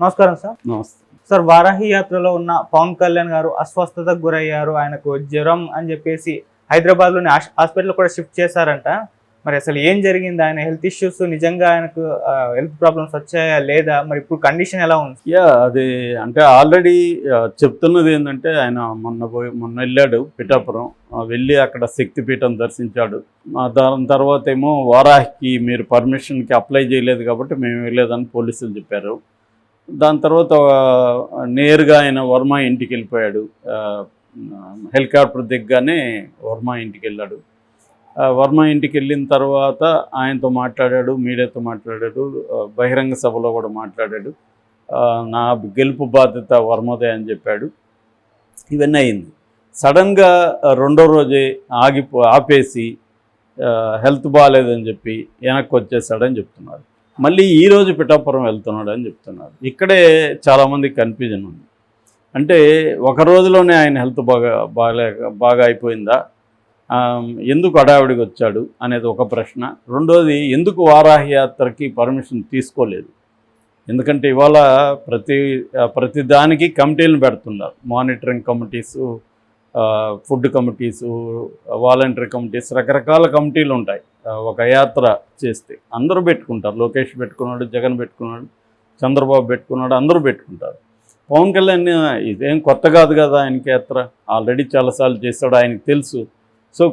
నమస్కారం సార్. నమస్తే. సార్ వారాహి యాత్రలో ఉన్న పవన్ కళ్యాణ్ గారు అస్వస్థతకు గురయ్యారు. ఆయనకు జ్వరం అని చెప్పేసి హైదరాబాద్లోని హాస్పిటల్ కూడా షిఫ్ట్ చేశారంట. మరి అసలు ఏం జరిగింది? ఆయన హెల్త్ ఇష్యూస్ నిజంగా ఆయనకు హెల్త్ ప్రాబ్లమ్స్ వచ్చాయా లేదా? మరి ఇప్పుడు కండిషన్ ఎలా ఉంది? యా అది అంటే ఆల్రెడీ చెప్తున్నది ఏంటంటే ఆయన మొన్న పోయి మొన్న వెళ్ళాడు పిఠాపురం. వెళ్ళి అక్కడ శక్తిపీఠం దర్శించాడు. దాని తర్వాత ఏమో వారాహికి మీరు పర్మిషన్కి అప్లై చేయలేదు కాబట్టి మేము వెళ్ళలేదని పోలీసులు చెప్పారు. దాని తర్వాత నేరుగా ఆయన వర్మ ఇంటికి వెళ్ళిపోయాడు. హెలికాప్టర్ దిగ్గానే వర్మ ఇంటికి వెళ్ళాడు. వర్మ ఇంటికి వెళ్ళిన తర్వాత ఆయనతో మాట్లాడాడు మీడియాతో మాట్లాడాడు బహిరంగ సభలో కూడా మాట్లాడాడు. నా గెలుపు బాధ్యత వర్మదే అని చెప్పాడు. ఇవన్నీ అయింది. సడన్గా రెండో రోజే ఆగిపో ఆపేసి హెల్త్ బాగాలేదని చెప్పి వెనక్కి వచ్చేసాడని చెప్తున్నారు. మళ్ళీ ఈరోజు పిఠాపురం వెళ్తున్నాడు అని చెప్తున్నారు. ఇక్కడే చాలామంది కన్ఫ్యూజన్ ఉంది. అంటే ఒక రోజులోనే ఆయన హెల్త్ బాగా బాగా బాగా అయిపోయిందా? ఎందుకు అడావిడికి వచ్చాడు అనేది ఒక ప్రశ్న. రెండోది ఎందుకు వారాహి యాత్రకి పర్మిషన్ తీసుకోలేదు? ఎందుకంటే ఇవాళ ప్రతి ప్రతిదానికి ప్రతి దానికి కమిటీలను పెడుతున్నారు. Monitoring committees food committees voluntary committees రకరకాల కమిటీలు ఉంటాయి. ఒక యాత్ర చేస్తే అందరూ పెట్టుకుంటారు. లోకేష్ పెట్టుకున్నాడు జగన్ పెట్టుకున్నాడు చంద్రబాబు పెట్టుకున్నాడు అందరూ పెట్టుకుంటారు. పవన్ కళ్యాణ్ ఇదేం కొత్త కాదు కదా ఆయనకి యాత్ర. ఆల్రెడీ చాలాసార్లు చేస్తాడు ఆయనకి తెలుసు. సో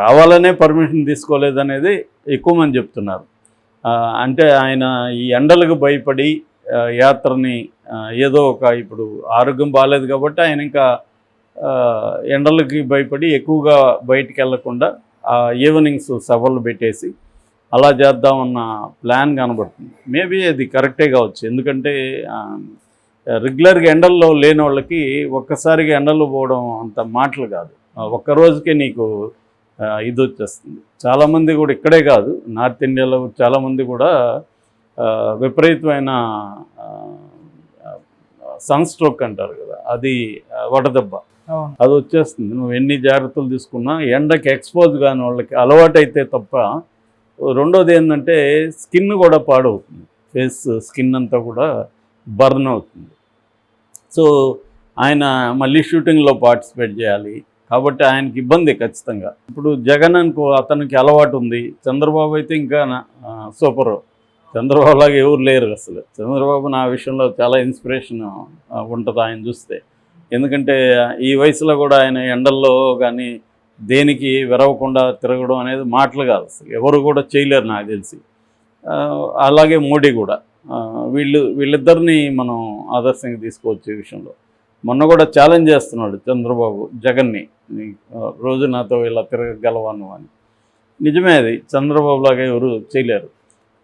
కావాలనే పర్మిషన్ తీసుకోలేదనేది ఎక్కువ మంది చెప్తున్నారు. అంటే ఆయన ఈ ఎండలకు భయపడి యాత్రని ఏదో ఒక ఇప్పుడు ఆరోగ్యం బాగాలేదు కాబట్టి ఆయన ఇంకా ఎండలకి భయపడి ఎక్కువగా బయటికి వెళ్ళకుండా ఈవినింగ్స్ సభలు పెట్టేసి అలా చేద్దామన్న ప్లాన్ కనబడుతుంది. మేబీ అది కరెక్టే కావచ్చు. ఎందుకంటే రెగ్యులర్గా ఎండల్లో లేని వాళ్ళకి ఒక్కసారిగా ఎండల్లో పోవడం అంత మాటలు కాదు. ఒక్క రోజుకే నీకు ఇది వచ్చేస్తుంది. చాలామంది కూడా ఇక్కడే కాదు. నార్త్ ఇండియాలో చాలామంది కూడా విపరీతమైన సన్ స్ట్రోక్ అంటారు కదా. అది వడదెబ్బ. అది వచ్చేస్తుంది. నువ్వు ఎన్ని జాగ్రత్తలు తీసుకున్నా ఎండకి ఎక్స్పోజ్ కాని వాళ్ళకి అలవాటైతే తప్ప రెండోది ఏంటంటే స్కిన్ కూడా పాడవుతుంది. ఫేస్ స్కిన్ అంతా కూడా బర్న్ అవుతుంది. సో ఆయన మళ్ళీ షూటింగ్లో పార్టిసిపేట్ చేయాలి. కాబట్టి ఆయనకి ఇబ్బంది ఖచ్చితంగా. ఇప్పుడు జగన్ అనుకో అతనికి అలవాటు ఉంది. చంద్రబాబు అయితే ఇంకా సూపర్ చంద్రబాబు లాగా ఎవరు లేరు అసలు. చంద్రబాబు నా విషయంలో చాలా ఇన్స్పిరేషన్ ఉంటుంది ఆయన చూస్తే. ఎందుకంటే ఈ వయసులో కూడా ఆయన ఎండల్లో కానీ దేనికి విరవకుండా తిరగడం అనేది మాటలు కాదు ఎవరు కూడా చేయలేరు నాకు తెలిసి. అలాగే మోడీ కూడా. వీళ్ళు వీళ్ళిద్దరిని మనం ఆదర్శంగా తీసుకోవచ్చు ఈ విషయంలో. మొన్న కూడా ఛాలెంజ్ చేస్తున్నాడు చంద్రబాబు జగన్ని. రోజు నాతో ఇలా తిరగగలవాను అని. నిజమే అది. చంద్రబాబు లాగా ఎవరు చేయలేరు.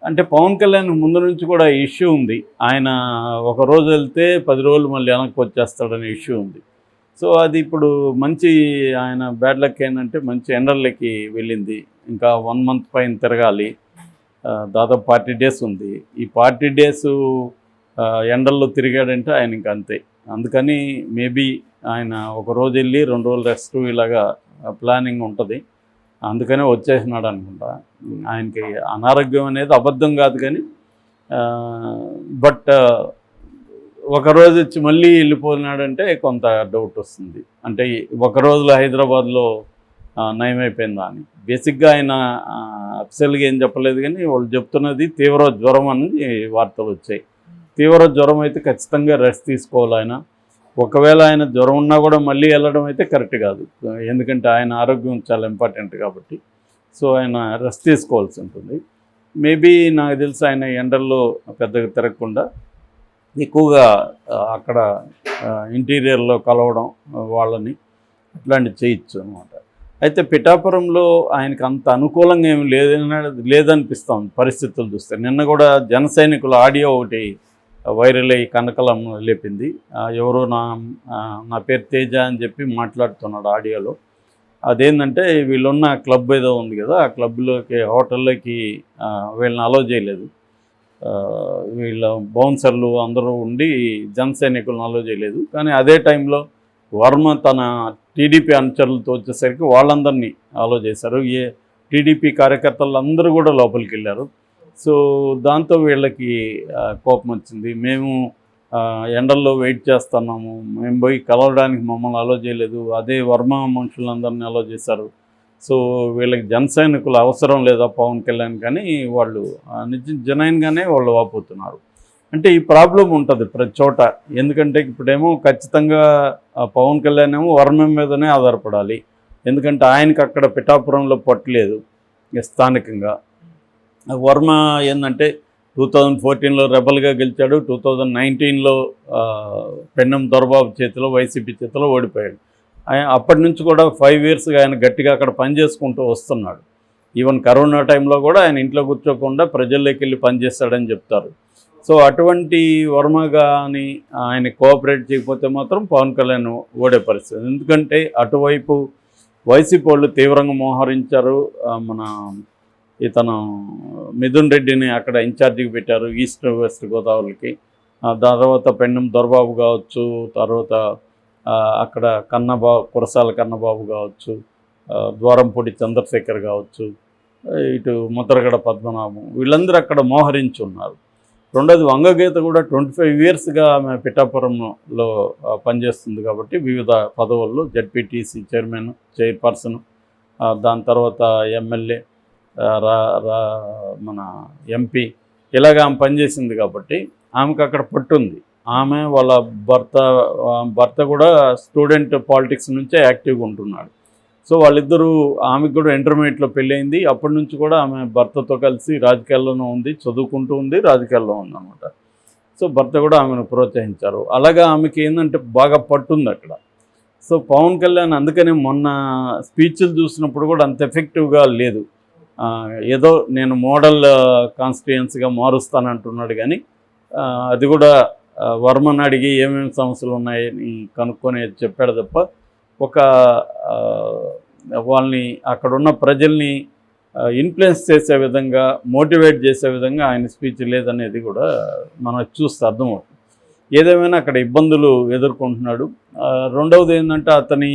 అంటే పవన్ కళ్యాణ్ ముందు నుంచి కూడా ఇష్యూ ఉంది. ఆయన ఒక రోజు వెళ్తే పది రోజులు మళ్ళీ వెనక్కి వచ్చేస్తాడనే ఇష్యూ ఉంది. సో అది ఇప్పుడు మంచి ఆయన బ్యాడ్ లక్ ఏంటంటే మంచి ఎండర్లకి వెళ్ళింది. ఇంకా వన్ మంత్ పైన తిరగాలి. దాదాపు పార్టీ డేస్ ఉంది. ఈ పార్టీ డేస్ ఎండల్లో తిరిగాడంటే ఆయన ఇంకా అంతే. అందుకని మేబీ ఆయన ఒక రోజు వెళ్ళి రెండు రోజులు రెస్ట్ ఇలాగా ప్లానింగ్ ఉంటుంది. అందుకనే వచ్చేసినాడు అనుకుంటా. ఆయనకి అనారోగ్యం అనేది అబద్ధం కాదు కానీ బట్ ఒక రోజు వచ్చి మళ్ళీ వెళ్ళిపోయినాడంటే కొంత డౌట్ వస్తుంది. అంటే ఒక రోజులో హైదరాబాద్లో నయమైపోయిందా అని. బేసిక్గా ఆయన అఫిషియల్గా ఏం చెప్పలేదు కానీ వాళ్ళు చెప్తున్నది తీవ్ర జ్వరం అనేది వార్తలు వచ్చాయి. తీవ్ర జ్వరం అయితే ఖచ్చితంగా రెస్ట్ తీసుకోవాలి ఆయన. ఒకవేళ ఆయన జ్వరం ఉన్నా కూడా మళ్ళీ వెళ్ళడం అయితే కరెక్ట్ కాదు. ఎందుకంటే ఆయన ఆరోగ్యం చాలా ఇంపార్టెంట్ కాబట్టి. సో ఆయన రెస్ట్ తీసుకోవాల్సి ఉంటుంది. మేబీ నాకు తెలిసి ఆయన ఎండల్లో పెద్దగా తిరగకుండా ఎక్కువగా అక్కడ ఇంటీరియర్లో కలవడం వాళ్ళని అట్లాంటివి చేయొచ్చు అనమాట అయితే పిఠాపురంలో ఆయనకు అంత అనుకూలంగా ఏమి లేదని లేదనిపిస్తాం పరిస్థితులు చూస్తే. నిన్న కూడా జన ఆడియో ఒకటి వైరల్ అయ్యి కనకలం లేపింది. ఎవరో నా నా పేరు తేజ అని చెప్పి మాట్లాడుతున్నాడు ఆడియోలో. అదేంటంటే వీళ్ళున్న క్లబ్ ఏదో ఉంది కదా ఆ క్లబ్లోకి హోటల్లోకి వీళ్ళని అలో చేయలేదు. వీళ్ళ బౌన్సర్లు అందరూ ఉండి జన సైనికులను అలో చేయలేదు. కానీ అదే టైంలో వర్మ తన టీడీపీ అనుచరులతో వచ్చేసరికి వాళ్ళందరినీ అలో చేశారు. ఏ టీడీపీ కార్యకర్తలు అందరూ కూడా లోపలికి వెళ్ళారు సో దాంతో వీళ్ళకి కోపం వచ్చింది. మేము ఎండల్లో వెయిట్ చేస్తున్నాము. మేము పోయి కలవడానికి మమ్మల్ని అలో చేయలేదు. అదే వర్మ మనుషులందరినీ అలో చేశారు. సో వీళ్ళకి జన సైనికులు అవసరం లేదా పవన్ కళ్యాణ్ కానీ వాళ్ళు నిజం నిజ జనైన్గానే వాళ్ళు వాపోతున్నారు. అంటే ఈ ప్రాబ్లం ఉంటుంది ప్రతి చోట. ఎందుకంటే ఇప్పుడేమో ఖచ్చితంగా ఆ పవన్ కళ్యాణ్ ఏమో వర్మం మీదనే ఆధారపడాలి. ఎందుకంటే ఆయనకి అక్కడ పిఠాపురంలో పట్టలేదు స్థానికంగా. వర్మ ఏంటంటే టూ థౌజండ్ ఫోర్టీన్లో రెబల్గా గెలిచాడు టూ థౌజండ్ నైన్టీన్లో పెన్నం దొరబాబు చేతిలో వైసీపీ చేతిలో ఓడిపోయాడు. ఆయన అప్పటి నుంచి కూడా ఫైవ్ ఇయర్స్గా ఆయన గట్టిగా అక్కడ పనిచేసుకుంటూ వస్తున్నాడు. ఈవెన్ కరోనా టైంలో కూడా ఆయన ఇంట్లో కూర్చోకుండా ప్రజల్లోకి వెళ్ళి పనిచేస్తాడని చెప్తారు. సో అటువంటి వర్మ కానీ ఆయన కోఆపరేట్ చేయకపోతే మాత్రం పవన్ కళ్యాణ్ ఓడే పరిస్థితి. ఎందుకంటే అటువైపు వైసీపీ వాళ్ళు తీవ్రంగా మోహరించారు మన ఇతను మిథున్ రెడ్డిని అక్కడ ఇన్ఛార్జికి పెట్టారు ఈస్ట్ వెస్ట్ గోదావరికి. తర్వాత పెండం దొరబాబు కావచ్చు తర్వాత అక్కడ కన్నబాబు కురసాల కన్నబాబు కావచ్చు ద్వారంపూడి చంద్రశేఖర్ కావచ్చు ఇటు ముద్రగడ పద్మనాభం వీళ్ళందరూ అక్కడ మోహరించి ఉన్నారు. రెండోది వంగగీత కూడా ట్వంటీ ఫైవ్ ఇయర్స్గా ఆమె పిఠాపురంలో పనిచేస్తుంది కాబట్టి వివిధ పదవుల్లో జడ్పీటీసీ చైర్మన్ చైర్పర్సన్ దాని తర్వాత ఎమ్మెల్యే మన ఎంపీ ఇలాగ ఆమె పనిచేసింది కాబట్టి ఆమెకు అక్కడ పట్టుంది ఆమె వాళ్ళ భర్త భర్త కూడా స్టూడెంట్ పాలిటిక్స్ నుంచే యాక్టివ్గా ఉంటున్నాడు. సో వాళ్ళిద్దరూ ఆమెకు కూడా ఇంటర్మీడియట్లో పెళ్ళయింది. అప్పటి నుంచి కూడా ఆమె భర్తతో కలిసి రాజకీయాల్లోనూ ఉంది చదువుకుంటూ ఉంది రాజకీయాల్లో ఉంది అనమాట సో భర్త కూడా ఆమెను ప్రోత్సహించారు. అలాగా ఆమెకి ఏంటంటే బాగా పట్టుంది అక్కడ. సో పవన్ కళ్యాణ్ అందుకనే మొన్న స్పీచ్లు చూసినప్పుడు కూడా అంత ఎఫెక్టివ్గా లేదు. ఏదో నేను మోడల్ కాన్స్టిట్యుయెన్సీగా మారుస్తానంటున్నాడు కానీ అది కూడా వర్మను అడిగి ఏమేమి సమస్యలు ఉన్నాయని కనుక్కొని చెప్పాడు తప్ప ఒక వాళ్ళని అక్కడున్న ప్రజల్ని ఇన్ఫ్లుయెన్స్ చేసే విధంగా మోటివేట్ చేసే విధంగా ఆయన స్పీచ్ లేదనేది కూడా మనం చూస్తే అర్థమవుతుంది. ఏదేమైనా అక్కడ ఇబ్బందులు ఎదుర్కొంటున్నాడు. రెండవది ఏంటంటే అతని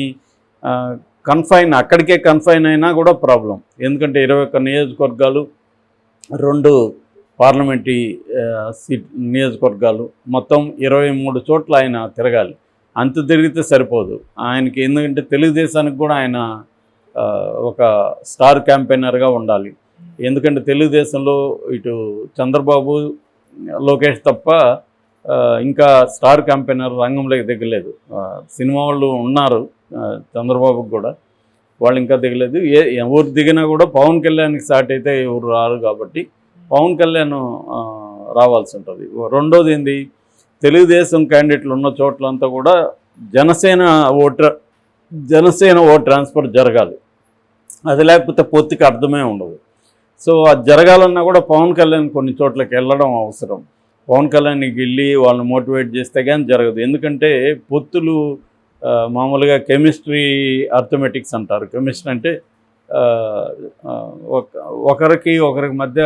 కన్ఫైన్ అక్కడికే కన్ఫైన్ అయినా కూడా ప్రాబ్లం. ఎందుకంటే ఇరవై ఒక్క నియోజకవర్గాలు రెండు పార్లమెంటరీ సీట్ నియోజకవర్గాలు మొత్తం ఇరవై మూడు చోట్ల ఆయన తిరగాలి. అంత తిరిగితే సరిపోదు. ఆయనకి ఎందుకంటే తెలుగుదేశానికి కూడా ఆయన ఒక స్టార్ క్యాంపెయినర్గా ఉండాలి. ఎందుకంటే తెలుగుదేశంలో ఇటు చంద్రబాబు లోకేష్ తప్ప ఇంకా స్టార్ క్యాంపెయినర్ రంగంలోకి దిగలేదు సినిమా వాళ్ళు ఉన్నారు చంద్రబాబుకి కూడా. వాళ్ళు ఇంకా దిగలేదు. ఏ ఎవరు దిగినా కూడా పవన్ కళ్యాణ్కి స్టార్ట్ అయితే ఎవరు రారు కాబట్టి పవన్ కళ్యాణ్ రావాల్సి ఉంటుంది. రెండోది ఏంది? తెలుగుదేశం క్యాండిడేట్లు ఉన్న చోట్లంతా కూడా Janasena voter Janasena vote transfer జరగాలి. అది లేకపోతే పొత్తికి అర్థమే ఉండదు. సో అది జరగాలన్నా కూడా పవన్ కళ్యాణ్ కొన్ని చోట్లకి వెళ్ళడం అవసరం. పవన్ కళ్యాణ్కి వెళ్ళి వాళ్ళని మోటివేట్ చేస్తే కానీ జరగదు. ఎందుకంటే పొత్తులు మామూలుగా కెమిస్ట్రీ అర్థమెటిక్స్ అంటారు. కెమిస్ట్రీ అంటే ఒక- ఒకరికి ఒకరికి మధ్య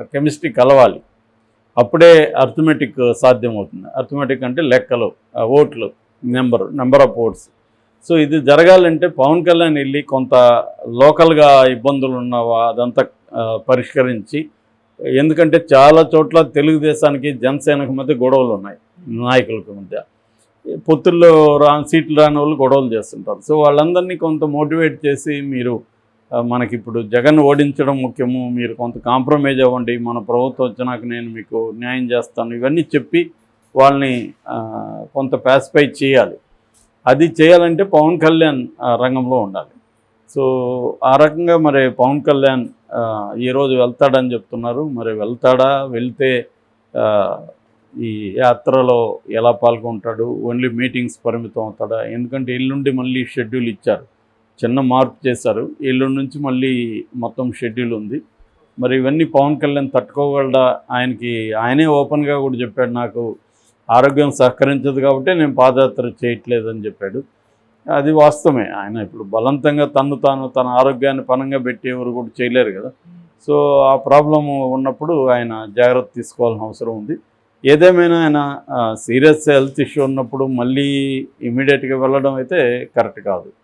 కెమిస్ట్రీ కలవాలి. అప్పుడే అర్థమెటిక్ సాధ్యమవుతుంది. అర్థమెటిక్ అంటే లెక్కలు ఓట్లు number number of votes. So ఇది జరగాలంటే పవన్ కళ్యాణ్ వెళ్ళి కొంత లోకల్గా ఇబ్బందులు ఉన్నవా అదంతా పరిష్కరించి ఎందుకంటే చాలా చోట్ల తెలుగుదేశానికి జనసేనకు మధ్య గొడవలు ఉన్నాయి నాయకులకు మధ్య. పొత్తుల్లో రా సీట్లు రాని వాళ్ళు గొడవలు చేస్తుంటారు. సో వాళ్ళందరినీ కొంత మోటివేట్ చేసి మీరు మనకిప్పుడు మనకి ఇప్పుడు జగన్ ఓడించడం ముఖ్యము మీరు కొంత కాంప్రమైజ్ అవ్వండి మన ప్రభుత్వం వచ్చినాక నేను మీకు న్యాయం చేస్తాను ఇవన్నీ చెప్పి వాళ్ళని కొంత ప్యాసిఫై చేయాలి. అది చేయాలంటే పవన్ కళ్యాణ్ రంగంలో ఉండాలి. సో ఆ రకంగా మరి పవన్ కళ్యాణ్ ఈరోజు వెళ్తాడని చెప్తున్నారు. మరి వెళ్తాడా? వెళ్తే ఈ యాత్రలో ఎలా పాల్గొంటాడు? ఓన్లీ మీటింగ్స్ పరిమితం అవుతాడా? ఎందుకంటే ఎల్లుండి మళ్ళీ షెడ్యూల్ ఇచ్చారు. చిన్న మార్పు చేశారు. ఎల్లుండి నుంచి మళ్ళీ మొత్తం షెడ్యూల్ ఉంది. మరి ఇవన్నీ పవన్ కళ్యాణ్ తట్టుకోగలడా? ఆయనకి ఆయనే ఓపెన్గా కూడా చెప్పాడు నాకు ఆరోగ్యం సహకరించదు కాబట్టి నేను పాదయాత్ర చేయట్లేదని చెప్పాడు. అది వాస్తవమే. ఆయన ఇప్పుడు బలవంతంగా తను తాను తన ఆరోగ్యాన్ని పనంగా పెట్టి ఎవరు కూడా చేయలేరు కదా. సో ఆ ప్రాబ్లం ఉన్నప్పుడు ఆయన జాగ్రత్త తీసుకోవాల్సిన అవసరం ఉంది. ఏదేమైనా ఆయన సీరియస్ హెల్త్ ఇష్యూ ఉన్నప్పుడు మళ్ళీ ఇమీడియట్గా వెళ్ళడం అయితే కరెక్ట్ కాదు.